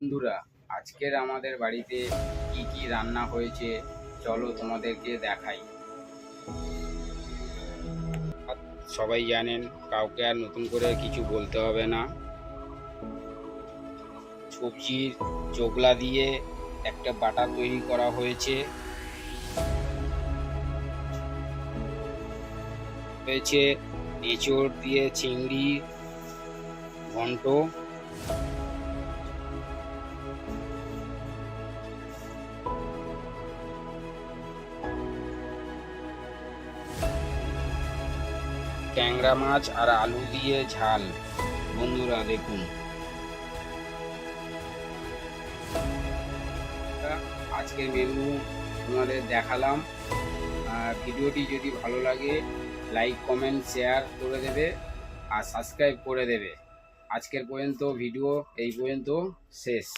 বন্ধুরা, আজকের আমাদের বাড়িতে কি কি রান্না হয়েছে, চলো তোমাদেরকে দেখাই। সবাই জানেন, কাউকে আর নতুন করে কিছু বলতে হবে না। সবজির চোগলা দিয়ে একটা বাটা তৈরি করা হয়েছে। হয়েছে এঁচড় দিয়ে চিংড়ি, ঘন্ট। ট্যাংরা মাছ আর আলু দিয়ে ঝাল। বন্ধুরা, দেখুন। আজকের মেনু তোমাদের দেখালাম। আর ভিডিওটি যদি ভালো লাগে লাইক কমেন্ট শেয়ার করে দেবে আর সাবস্ক্রাইব করে দেবে। আজকের পর্যন্ত ভিডিও এই পর্যন্ত শেষ।